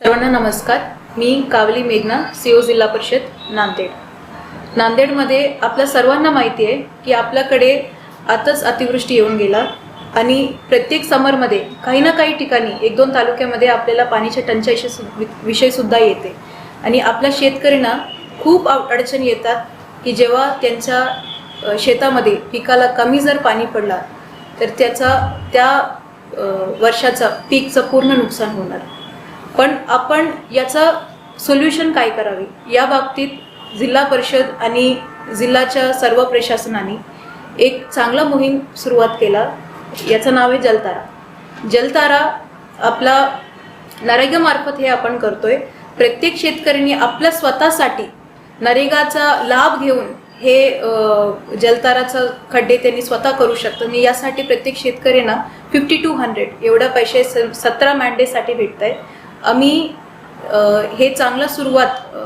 सर्वांना नमस्कार. मी कावली मेघना सीओ जिल्हा परिषद नांदेड. नांदेडमध्ये आपल्या सर्वांना माहिती आहे की आपल्याकडे आताच अतिवृष्टी येऊन गेला आणि प्रत्येक समरमध्ये काही ना काही ठिकाणी एक दोन तालुक्यामध्ये आपल्याला पाण्याच्या टंचाईशी सु विषय सुद्धा येते. आणि आपल्या शेतकऱ्यांना खूप अड- अडचणी येतात की जेव्हा त्यांच्या शेतामध्ये पिकाला कमी जर पाणी पडला तर त्याचा त्या वर्षाचा पीकचं पूर्ण नुकसान होणार. पण आपण याचं सोल्युशन काय करावे? या बाबतीत जिल्हा परिषद आणि जिल्ह्याच्या सर्व प्रशासनाने एक चांगला मोहीम सुरुवात केला. याचं नाव आहे जलतारा. जलतारा आपला नरेगामार्फत हे आपण करतोय. प्रत्येक शेतकऱ्यांनी आपल्या स्वतःसाठी नरेगाचा लाभ घेऊन हे जलताराचं खड्डे त्यांनी स्वतः करू शकतो आणि यासाठी प्रत्येक शेतकऱ्यांना फिफ्टी टू हंड्रेड एवढा पैसे स- सतरा मॅन्डेसाठी भेटत आहेत आम्ही हे चांगलं सुरुवात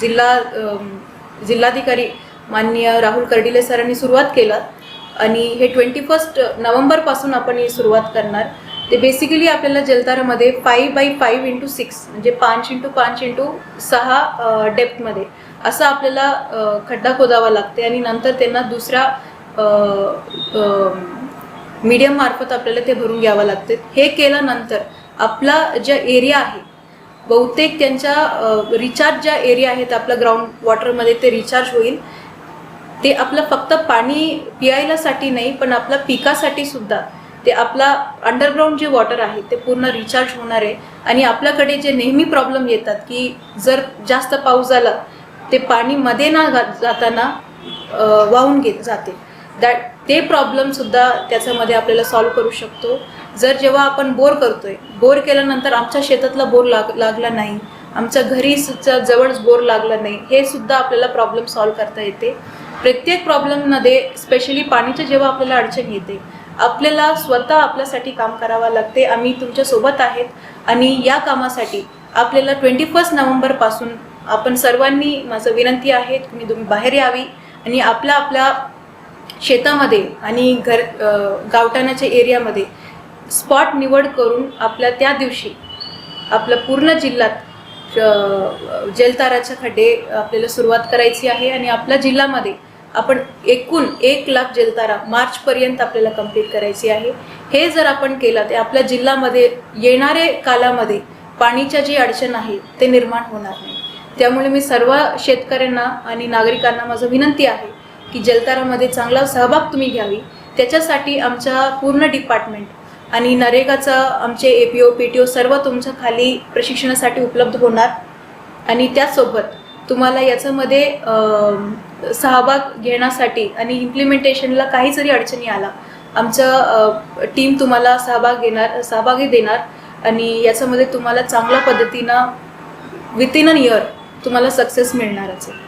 जिल्हा जिल्हाधिकारी माननीय राहुल कर्डिले सरांनी सुरुवात केलं आणि हे ट्वेंटी फर्स्ट नोव्हेंबरपासून आपण ही सुरुवात करणार. ते बेसिकली आपल्याला जलतारामध्ये five by five into six म्हणजे पाच इंटू पाच इंटू सहा डेप्थमध्ये असं आपल्याला खड्डा खोदावा लागते आणि नंतर त्यांना दुसऱ्या मीडियममार्फत आपल्याला ते भरून घ्यावं लागते. हे केल्यानंतर आपला ज्या एरिया आहे बहुतेक त्यांच्या रिचार्ज ज्या एरिया आहेत आपल्या ग्राउंड वॉटरमध्ये ते रिचार्ज होईल. ते आपलं फक्त पाणी पियायलासाठी नाही पण आपल्या पिकासाठी सुद्धा. ते आपला अंडरग्राऊंड जे वॉटर आहे ते पूर्ण रिचार्ज होणार आहे. आणि आपल्याकडे जे नेहमी प्रॉब्लेम येतात की जर जास्त पाऊस झाला ते पाणी मध्ये ना जाताना वाहून घेत जाते. दॅट ते प्रॉब्लेमसुद्धा त्याच्यामध्ये आपल्याला सॉल्व करू शकतो. जर जेव्हा आपण बोर करतोय बोर केल्यानंतर आमच्या शेतातला बोर लाग लागला नाही. आमच्या घरी सुद्धा जवळच बोर लागला नाही. हे सुद्धा आपल्याला प्रॉब्लेम सॉल्व करता येते. प्रत्येक प्रॉब्लेममध्ये स्पेशली पाणीचं जेव्हा आपल्याला अडचण येते आपल्याला स्वतः आपल्यासाठी काम करावं लागते. आम्ही तुमच्यासोबत आहेत आणि या कामासाठी आपल्याला ट्वेंटी फर्स्ट नोव्हेंबरपासून आपण सर्वांनी माझं विनंती आहे तुम्ही तुम्ही बाहेर यावी आणि आपल्या आपल्या शेतामध्ये आणि घर गावठाणाच्या एरियामध्ये स्पॉट निवड करून आपल्या त्या दिवशी आपल्या पूर्ण जिल्ह्यात जलताराचे खड्डे आपल्याला सुरुवात करायची आहे आणि आपल्या जिल्ह्यामध्ये आपण एकूण एक लाख जलतारा मार्चपर्यंत आपल्याला कंप्लीट करायची आहे. हे जर आपण केलं तर आपल्या जिल्ह्यामध्ये येणारे कालामध्ये पाणीच्या जी अडचण आहे ते निर्माण होणार नाही. त्यामुळे मी सर्व शेतकऱ्यांना आणि नागरिकांना माझं विनंती आहे की जलतारामध्ये चांगला सहभाग तुम्ही घ्यावी. त्याच्यासाठी आमच्या पूर्ण डिपार्टमेंट आणि नरेगाचं आमचे A P O P T O सर्व तुमच्या खाली प्रशिक्षणासाठी उपलब्ध होणार. आणि त्यासोबत तुम्हाला याच्यामध्ये सहभाग घेण्यासाठी आणि इम्प्लिमेंटेशनला काही जरी अडचणी आला आमचं टीम तुम्हाला सहभाग घेणार सहभागी देणार. आणि याच्यामध्ये तुम्हाला चांगल्या पद्धतीनं विथ इन अन इयर तुम्हाला सक्सेस मिळणारच आहे.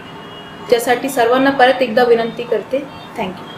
त्यासाठी सर्वांना परत एकदा विनंती करते. थँक्यू